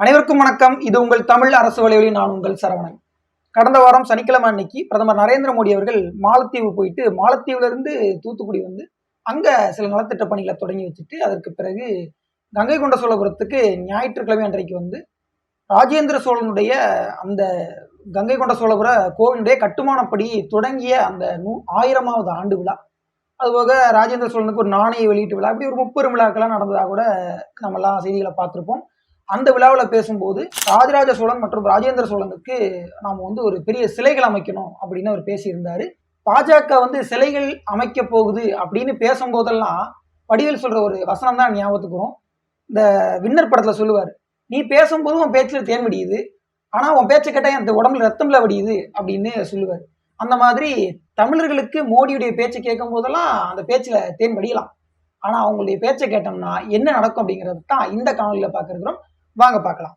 அனைவருக்கும் வணக்கம். இது உங்கள் தமிழ் அரசு வலைவலி நான் உங்கள் சரவணன். கடந்த வாரம் சனிக்கிழமை அன்னைக்கு பிரதமர் நரேந்திர மோடி அவர்கள் மாலத்தீவு போயிட்டு மாலத்தீவுலேருந்து தூத்துக்குடி வந்து அங்கே சில நலத்திட்ட பணிகளை தொடங்கி வச்சுட்டு அதற்கு பிறகு கங்கை கொண்ட சோழபுரத்துக்கு ஞாயிற்றுக்கிழமை அன்றைக்கு வந்து ராஜேந்திர சோழனுடைய அந்த கங்கை கொண்ட சோழபுர கோவிலுடைய கட்டுமானப்படி தொடங்கிய அந்த நூ ஆயிரமாவது ஆண்டு விழா. அதுபோக ராஜேந்திர சோழனுக்கு ஒரு நாணய வெளியீட்டு விழா. இப்படி ஒரு முப்பெரும் விழாக்கெல்லாம் நடந்ததாக கூட நம்மலாம் செய்திகளை பார்த்துருப்போம். அந்த விழாவில் பேசும்போது ராஜராஜ சோழன் மற்றும் ராஜேந்திர சோழனுக்கு நாம் வந்து ஒரு பெரிய சிலைகள் அமைக்கணும் அப்படின்னு அவர் பேசியிருந்தார். பாஜக வந்து சிலைகள் அமைக்க போகுது அப்படின்னு பேசும்போதெல்லாம் வடிவேல் சொல்கிற ஒரு வசனம் தான் ஞாபகத்துக்கு வரும். இந்த வின்னர் படத்தில் சொல்லுவார் நீ பேசும்போது உன் பேச்சில் தேன் வடியுது ஆனால் உன் பேச்சை கேட்டால் அந்த உடம்புல ரத்தம்ல வடியுது அப்படின்னு சொல்லுவார். அந்த மாதிரி தமிழர்களுக்கு மோடியுடைய பேச்சை கேட்கும் போதெல்லாம் அந்த பேச்சில் தேன் வடியலாம். ஆனால் அவங்களுடைய பேச்சை கேட்டோம்னா என்ன நடக்கும் அப்படிங்கிறது தான் இந்த காணொலியில் பார்க்குறோம் வாங்க பார்க்கலாம்.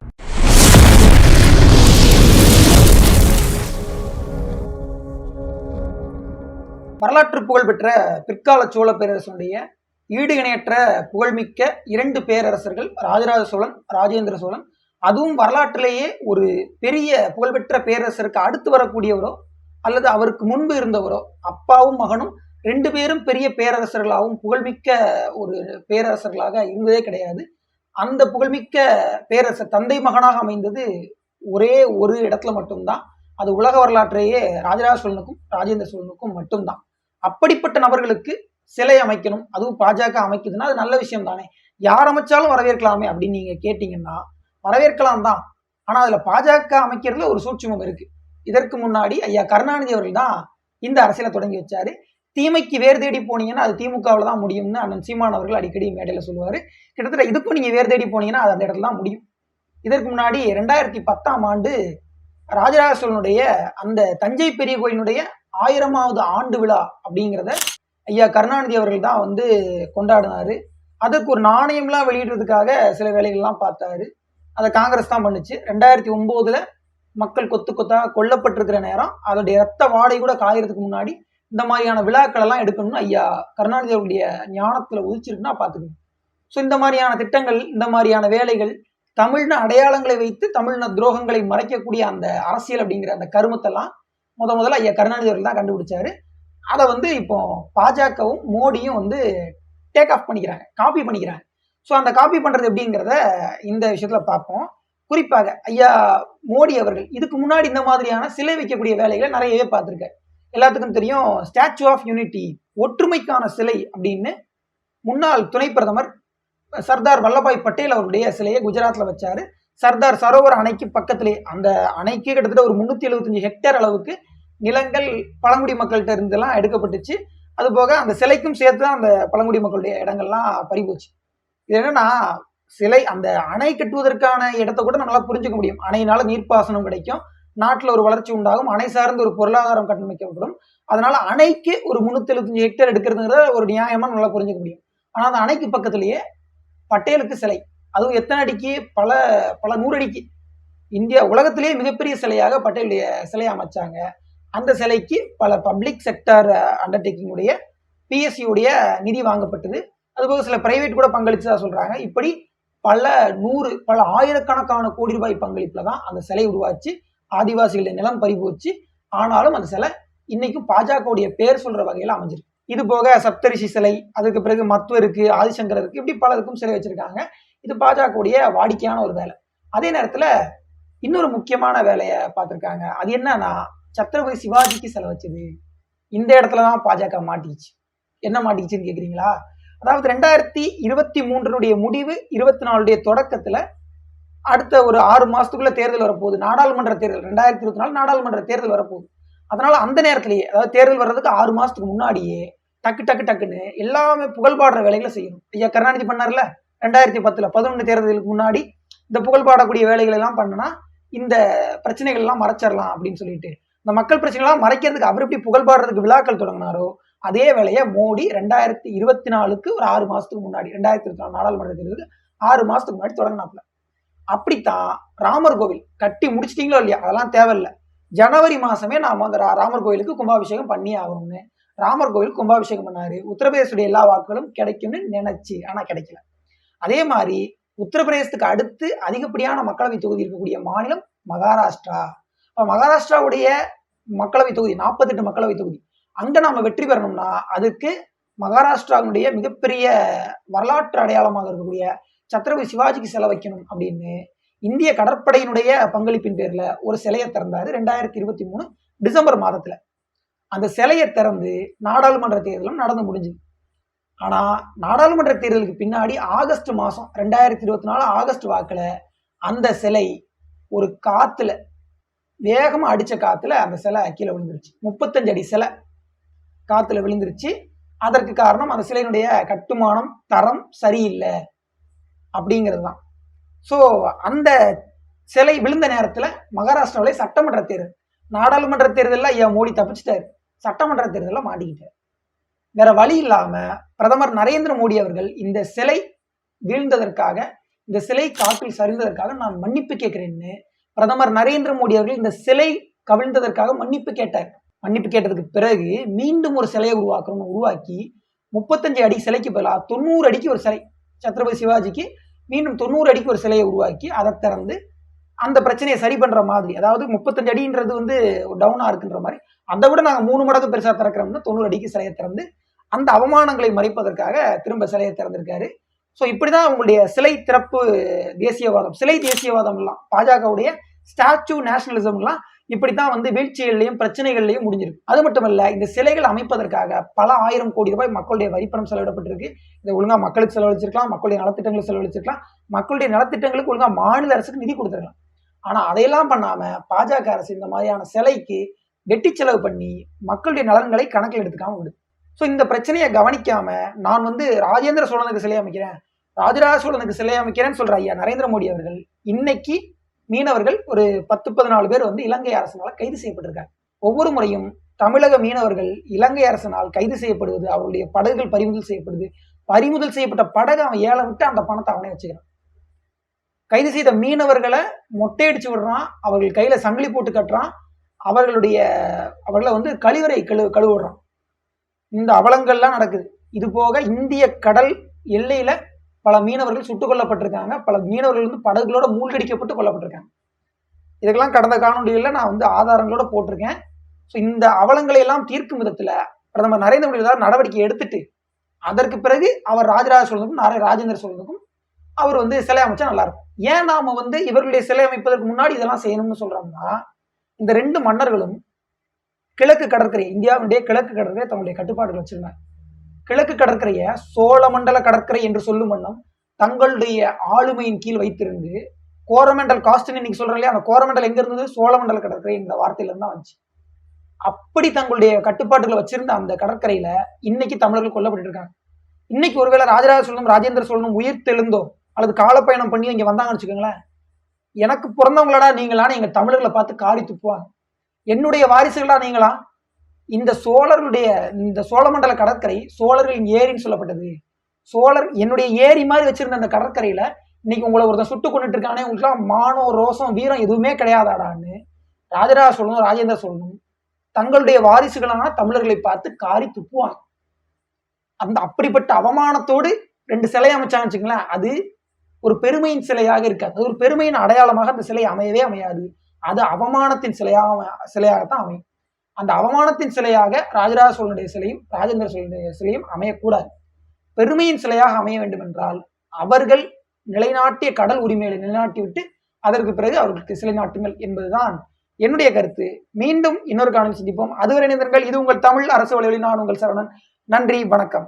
வரலாற்று புகழ்பெற்ற பிற்கால சோழ பேரரசனுடைய ஈடு இணையற்ற புகழ்மிக்க இரண்டு பேரரசர்கள் ராஜராஜ சோழன் ராஜேந்திர சோழன் அதுவும் வரலாற்றிலேயே ஒரு பெரிய புகழ்பெற்ற பேரரசருக்கு அடுத்து வரக்கூடியவரோ அல்லது அவருக்கு முன்பு இருந்தவரோ அப்பாவும் மகனும் ரெண்டு பேரும் பெரிய பேரரசர்களாகவும் புகழ்மிக்க ஒரு பேரரசர்களாக இருந்ததே கிடையாது. அந்த புகழ்மிக்க பேரரசர் தந்தை மகனாக அமைந்தது ஒரே ஒரு இடத்துல மட்டும்தான். அது உலக வரலாற்றையே ராஜராஜ சோழனுக்கும் ராஜேந்திர சோழனுக்கும் மட்டும்தான். அப்படிப்பட்ட நபர்களுக்கு சிலை அமைக்கணும் அதுவும் பாஜக அமைக்குதுன்னா அது நல்ல விஷயம் தானே. யார் அமைச்சாலும் வரவேற்கலாமே அப்படின்னு நீங்க கேட்டீங்கன்னா வரவேற்கலாம் தான். ஆனா அதுல பாஜக அமைக்கிறதுல ஒரு சூட்சமம் இருக்கு. இதற்கு முன்னாடி ஐயா கருணாநிதி அவர்கள் தான் இந்த அரசியலை தொடங்கி வச்சாரு. தீமைக்கு வேர் தேடி போனீங்கன்னா அது திமுகவில் தான் முடியும்னு அண்ணன் சீமான் அவர்கள் அடிக்கடி மேடையில் சொல்லுவார். கிட்டத்தட்ட இதுக்கும் நீங்கள் வேர் தேடி போனீங்கன்னா அது அந்த இடத்துல தான் முடியும். இதற்கு முன்னாடி ரெண்டாயிரத்தி பத்தாம் ஆண்டு ராஜராஜ சோழனுடைய அந்த தஞ்சை பெரிய கோயிலினுடைய ஆயிரமாவது ஆண்டு விழா அப்படிங்கிறத ஐயா கருணாநிதி அவர்கள் தான் வந்து கொண்டாடினாரு. அதற்கு ஒரு நாணயம்லாம் வெளியிடுறதுக்காக சில வேலைகள்லாம் பார்த்தாரு. அதை காங்கிரஸ் தான் பண்ணுச்சு. ரெண்டாயிரத்தி ஒம்போதுல மக்கள் கொத்து கொத்தா கொல்லப்பட்டிருக்கிற நேரம். அதோடைய ரத்த வாடை கூட காயறதுக்கு முன்னாடி இந்த மாதிரியான விழாக்கள் எல்லாம் எடுக்கணும்னு ஐயா கருணாநிதி அவருடைய ஞானத்துல உதிச்சிருக்குன்னா பாத்துக்கணும் ஸோ இந்த மாதிரியான திட்டங்கள் இந்த மாதிரியான வேலைகள் தமிழ்ன அடையாளங்களை வைத்து தமிழ்ன துரோகங்களை மறைக்கக்கூடிய அந்த அரசியல் அப்படிங்கிற அந்த கருமத்தெல்லாம் முத முதல்ல ஐயா கருணாநிதி அவர்கள் தான் கண்டுபிடிச்சாரு. அதை வந்து இப்போ பாஜகவும் மோடியும் வந்து டேக் ஆஃப் பண்ணிக்கிறாங்க காப்பி பண்ணிக்கிறாங்க. ஸோ அந்த காப்பி பண்றது எப்படிங்கிறத இந்த விஷயத்துல பார்ப்போம். குறிப்பாக ஐயா மோடி அவர்கள் இதுக்கு முன்னாடி இந்த மாதிரியான சிலை வைக்கக்கூடிய வேலைகளை நிறையவே பார்த்துருக்காரு. எல்லாத்துக்கும் தெரியும் ஸ்டாச்சு ஆஃப் யூனிட்டி ஒற்றுமைக்கான சிலை அப்படின்னு முன்னாள் துணை பிரதமர் சர்தார் வல்லபாய் பட்டேல் அவருடைய சிலையை குஜராத்தில் வச்சாரு. சர்தார் சரோவர் அணைக்கு பக்கத்திலே அந்த அணைக்கு கிட்டத்தட்ட ஒரு முந்நூற்றி எழுபத்தஞ்சு ஹெக்டேர் அளவுக்கு நிலங்கள் பழங்குடி மக்கள்கிட்ட இருந்தெல்லாம் எடுக்கப்பட்டுச்சு. அது போக அந்த சிலைக்கும் சேர்த்து தான் அந்த பழங்குடி மக்களுடைய இடங்கள்லாம் பறிபோச்சு. இது என்னன்னா சிலை அந்த அணை கட்டுவதற்கான இடத்த கூட நம்மளால புரிஞ்சுக்க முடியும். அணையினால நீர்ப்பாசனம் கிடைக்கும். நாட்டில் ஒரு வளர்ச்சி உண்டாகும். அணை சார்ந்த ஒரு பொருளாதாரம் கட்டமைக்கப்படும். அதனால அணைக்கு ஒரு முன்னூத்தி எழுபத்தஞ்சு ஹெக்டேர் எடுக்கிறதுங்கிறத ஒரு நியாயமா நல்லா புரிஞ்சுக்க முடியும். ஆனா அந்த அணைக்கு பக்கத்திலேயே பட்டேலுக்கு சிலை. அதுவும் எத்தனை அடிக்கு? பல பல நூறு அடிக்கு. இந்தியா உலகத்திலேயே மிகப்பெரிய சிலையாக பட்டேலுடைய சிலையை அமைச்சாங்க. அந்த சிலைக்கு பல பப்ளிக் செக்டர் அண்டர்டேக்கிங் உடைய பிஎஸ்சியுடைய நிதி வாங்கப்பட்டது. அதுபோக சில பிரைவேட் கூட பங்களிச்சதா சொல்றாங்க. இப்படி பல நூறு பல ஆயிரக்கணக்கான கோடி ரூபாய் பங்களிப்புல தான் அந்த சிலை உருவாச்சு. ஆதிவாசிகளுடைய நிலம் பறிபோச்சு ஆனாலும் அந்த சிலை இன்னைக்கும் பாஜகவுடைய பேர் சொல்ற வகையில் அமைஞ்சிருக்கு. இது போக சப்தரிஷி சிலை அதுக்கு பிறகு மத்துவருக்கு ஆதிசங்கரருக்கு இப்படி பலருக்கும் சிலை வச்சிருக்காங்க. இது பாஜகவுடைய வாடிக்கையான ஒரு வேலை. அதே நேரத்துல இன்னொரு முக்கியமான வேலையை பார்த்துருக்காங்க. அது என்னன்னா சத்ரபதி சிவாஜிக்கு சிலை வச்சது. இந்த இடத்துல தான் பாஜக மாட்டிச்சு. என்ன மாட்டிச்சுன்னு கேக்குறீங்களா? அதாவது ரெண்டாயிரத்தி இருபத்தி மூன்றுடைய முடிவு இருபத்தி நாலுடைய தொடக்கத்துல அடுத்த ஒரு ஆறு மாசத்துக்குள்ள தேர்தல் வரப்போகுது. நாடாளுமன்ற தேர்தல் ரெண்டாயிரத்தி இருபத்தி நாலு நாடாளுமன்ற தேர்தல் வரப்போகுது. அதனால அந்த நேரத்திலேயே அதாவது தேர்தல் வர்றதுக்கு ஆறு மாசத்துக்கு முன்னாடியே டக்கு டக்கு டக்குன்னு எல்லாமே புகழ்பாடுற வேலைகளை செய்யணும். ஐயா கருணாநிதி பண்ணார்ல? ரெண்டாயிரத்தி பத்துல பதினொன்று தேர்தலுக்கு முன்னாடி இந்த புகழ் பாடக்கூடிய வேலைகள் எல்லாம் பண்ணனா இந்த பிரச்சனைகள் எல்லாம் மறைச்சிடலாம் அப்படின்னு சொல்லிட்டு. இந்த மக்கள் பிரச்சனைகள்லாம் மறைக்கிறதுக்கு அவர் எப்படி புகழ் பாடுறதுக்கு விழாக்கள் தொடங்கினாரோ அதே வேலையை மோடி ரெண்டாயிரத்தி இருபத்தி நாலுக்கு ஒரு ஆறு மாசத்துக்கு முன்னாடி ரெண்டாயிரத்தி இருபத்தி நாலு நாடாளுமன்ற தேர்தலுக்கு ஆறு மாசத்துக்கு முன்னாடி தொடங்கினாப்ல அப்படித்தான் ராமர் கோவில் கட்டி முடிச்சிட்டிங்களோ இல்லையா? அதெல்லாம் தேவையில்லை. ஜனவரி மாசமே நாம அந்த ரா- ராமர் கோயிலுக்கு கும்பாபிஷேகம் பண்ணி ஆகணும்னு. ராமர் கோயில் கும்பாபிஷேகம் பண்ணாரு. உத்தரப்பிரதேசுடைய எல்லா வாக்குகளும் கிடைக்கும்னு நினைச்சு ஆனா கிடைக்கல. அதே மாதிரி உத்தரப்பிரதேசத்துக்கு அடுத்து அதிகப்படியான மக்களவை தொகுதி இருக்கக்கூடிய மாநிலம் மகாராஷ்டிரா. இப்போ மகாராஷ்டிராவுடைய மக்களவை தொகுதி நாற்பத்தெட்டு மக்களவை தொகுதி அங்கே நாம வெற்றி பெறணும்னா அதுக்கு மகாராஷ்டிராவுடைய மிகப்பெரிய வரலாற்று அடையாளமாக இருக்கக்கூடிய சத்ரபதி சிவாஜிக்கு செலவைக்கணும் அப்படின்னு இந்திய கடற்படையினுடைய பங்களிப்பின் பேர்ல ஒரு சிலையை திறந்தாரு ரெண்டாயிரத்தி இருபத்தி மூணு டிசம்பர் மாதத்துல. அந்த சிலையை திறந்து நாடாளுமன்ற தேர்தலும் நடந்து முடிஞ்சுது. ஆனா நாடாளுமன்ற தேர்தலுக்கு பின்னாடி ஆகஸ்ட் மாசம் ரெண்டாயிரத்தி இருபத்தி நாலு ஆகஸ்ட் வாக்குல அந்த சிலை ஒரு காத்துல வேகமா அடிச்ச காத்துல அந்த சிலை கீழே விழுந்துருச்சு. முப்பத்தஞ்சு அடி சிலை காத்துல விழுந்துருச்சு. அதற்கு காரணம் அந்த சிலையினுடைய கட்டுமானம் தரம் சரியில்லை. அப்படிங்கிறது தான் ஸோ அந்த சிலை விழுந்த நேரத்தில் மகாராஷ்டிராவிலே சட்டமன்ற தேர்தல். நாடாளுமன்ற தேர்தலில் ஏன் மோடி தப்பிச்சிட்டாரு? சட்டமன்ற தேர்தலில் மாட்டிக்கிட்டார். வேற வழி இல்லாம பிரதமர் நரேந்திர மோடி அவர்கள் இந்த சிலை வீழ்ந்ததற்காக இந்த சிலை காற்றில் சரிந்ததற்காக நான் மன்னிப்பு கேட்கிறேன்னு பிரதமர் நரேந்திர மோடி அவர்கள் இந்த சிலை கவிழ்ந்ததற்காக மன்னிப்பு கேட்டார். மன்னிப்பு கேட்டதுக்கு பிறகு மீண்டும் ஒரு சிலையை உருவாக்கணும்னு உருவாக்கி முப்பத்தஞ்சு அடி சிலைக்கு பதிலாக தொண்ணூறு அடிக்கு ஒரு சிலை சத்ரபதி சிவாஜிக்கு மீண்டும் தொண்ணூறு அடிக்கு ஒரு சிலையை உருவாக்கி அதை திறந்து அந்த பிரச்சனையை சரி பண்ணுற மாதிரி அதாவது முப்பத்தஞ்சு அடின்றது வந்து டவுனாக இருக்குன்ற மாதிரி அதை விட நாங்கள் மூணு மடங்கு பெருசாக திறக்கிறோம்னு தொண்ணூறு அடிக்கு சிலையை திறந்து அந்த அவமானங்களை மறைப்பதற்காக திரும்ப சிலையை திறந்திருக்காரு. ஸோ இப்படி தான் அவங்களுடைய சிலை திறப்பு தேசியவாதம் சிலை தேசியவாதம்லாம் பாஜகவுடைய ஸ்டாச்சு நேஷனலிசம்லாம் இப்படித்தான் வந்து வீழ்ச்சிகள்லையும் பிரச்சனைகள்லையும் முடிஞ்சிருக்கு. அது மட்டுமல்ல இந்த சிலைகள் அமைப்பதற்காக பல ஆயிரம் கோடி ரூபாய் மக்களுடைய வரிப்பணம் செலவிடப்பட்டிருக்கு. இதை ஒழுங்கா மக்களுக்கு செலவழிச்சிருக்கலாம் மக்களுடைய நலத்திட்டங்களுக்கு செலவழிச்சிருக்கலாம். மக்களுடைய நலத்திட்டங்களுக்கு ஒழுங்கா மாநில அரசுக்கு நிதி கொடுத்துருக்கலாம். ஆனா அதையெல்லாம் பண்ணாம பாஜக அரசு இந்த மாதிரியான சிலைக்கு வெட்டி செலவு பண்ணி மக்களுடைய நலன்களை கணக்கில் எடுத்துக்காம விடுது. ஸோ இந்த பிரச்சனையை கவனிக்காம நான் வந்து ராஜேந்திர சோழனுக்கு சிலை அமைக்கிறேன் ராஜராஜ சோழனுக்கு சிலை அமைக்கிறேன்னு சொல்ற ஐயா நரேந்திர மோடி அவர்கள் இன்னைக்கு மீனவர்கள் ஒரு பத்து பதினாலு பேர் வந்து இலங்கை அரசினால் கைது செய்யப்பட்டிருக்காங்க. ஒவ்வொரு முறையும் தமிழக மீனவர்கள் இலங்கை அரசினால் கைது செய்யப்படுவது அவருடைய படகுகள் பறிமுதல் செய்யப்படுது. பறிமுதல் செய்யப்பட்ட படகு அவன் ஏழை விட்டு அந்த பணத்தை அவனே வச்சுக்கிறான். கைது செய்த மீனவர்களை மொட்டையடிச்சு விடுறான் அவர்கள் கையில சங்கிலி போட்டு கட்டுறான் அவர்களுடைய அவர்களை வந்து கழிவறை கழு கழுவிடுறான் இந்த அவலங்கள்லாம் நடக்குது. இது போக இந்திய கடல் எல்லையில பல மீனவர்கள் சுட்டுக் கொல்லப்பட்டிருக்காங்க. பல மீனவர்கள் வந்து படகுகளோட மூழ்கடிக்கப்பட்டு கொல்லப்பட்டிருக்காங்க. இதுக்கெல்லாம் கடந்த காணொலிகளில் நான் வந்து ஆதாரங்களோட போட்டிருக்கேன். ஸோ இந்த அவலங்களை எல்லாம் தீர்க்கும் விதத்தில் பிரதமர் நரேந்திர மோடி ஏதாவது நடவடிக்கை எடுத்துட்டு அதற்கு பிறகு அவர் ராஜராஜ சோழனுக்கும் நாரே ராஜேந்திர சோழனுக்கும் அவர் வந்து சிலை அமைச்சா நல்லா இருக்கும். ஏன் நாம வந்து இவர்களுடைய சிலை அமைப்பதற்கு முன்னாடி இதெல்லாம் செய்யணும்னு சொல்றோம்னா இந்த ரெண்டு மன்னர்களும் கிழக்கு கடற்கரை இந்தியாவுடைய கிழக்கு கடற்கரை தங்களுடைய கட்டுப்பாடுகள் வச்சிருந்தாங்க. கிழக்கு கடற்கரையை சோழமண்டல கடற்கரை என்று சொல்லும் வண்ணம் தங்களுடைய ஆளுமையின் கீழ் வைத்திருந்து கோரமண்டல் காஸ்ட்னு இன்னைக்கு சொல்றோம் இல்லையா? அந்த கோரமண்டல் எங்க இருந்தது? சோழமண்டல கடற்கரை என்ற வார்த்தையில இருந்து தான் வந்துச்சு. அப்படி தங்களுடைய கட்டுப்பாடுகளை வச்சிருந்த அந்த கடற்கரையில இன்னைக்கு தமிழர்கள் கொல்லப்பட்டு இருக்காங்க. இன்னைக்கு ஒருவேளை ராஜராஜ சோழனும் ராஜேந்திர சோழனும் உயிர் தெழுந்தோ அல்லது காலப்பயணம் பண்ணி இங்க வந்தாங்கன்னு வச்சுக்கோங்களேன் எனக்கு பிறந்தவங்களடா நீங்களான்னு எங்க தமிழர்களை பார்த்து காரி துப்புவாங்க. என்னுடைய வாரிசுகளா நீங்களா? இந்த சோழர்களுடைய இந்த சோழமண்டல கடற்கரை சோழர்களின் ஏரின்னு சொல்லப்பட்டது. சோழர் என்னுடைய ஏரி மாதிரி வச்சிருந்த அந்த கடற்கரையில இன்னைக்கு உங்களை ஒருத்தன் சுட்டு கொண்டுட்டு இருக்கானே உங்களுக்குலாம் மானம் ரோசம் வீரம் எதுவுமே கிடையாதாடான்னு ராஜராஜ சொல்லணும் ராஜேந்திர சொல்லணும். தங்களுடைய வாரிசுகளான தமிழர்களை பார்த்து காரி துப்புவாங்க அந்த அப்படிப்பட்ட அவமானத்தோடு ரெண்டு சிலை அமைச்சாங்கன்னு வச்சுங்களேன் அது ஒரு பெருமையின் சிலையாக இருக்காது. அது ஒரு பெருமையின் அடையாளமாக அந்த சிலை அமையவே அமையாது. அது அவமானத்தின் சிலையாக சிலையாகத்தான் அமையும். அந்த அவமானத்தின் சிலையாக ராஜராஜ சோழனுடைய சிலையும் ராஜேந்திர சோழனுடைய சிலையும் அமையக்கூடாது. பெருமையின் சிலையாக அமைய வேண்டும் என்றால் அவர்கள் நிலைநாட்டிய கடல் உரிமைகளை நிலைநாட்டி விட்டு அதற்கு பிறகு அவர்களுக்கு சிலை நாட்டுங்கள் என்பதுதான் என்னுடைய கருத்து. மீண்டும் இன்னொரு காலம் சந்திப்போம். அதுவரை இணைந்திருங்கள். இது உங்கள் தமிழ் அரசு வழியில் நான் உங்கள் சரணன் நன்றி. வணக்கம்.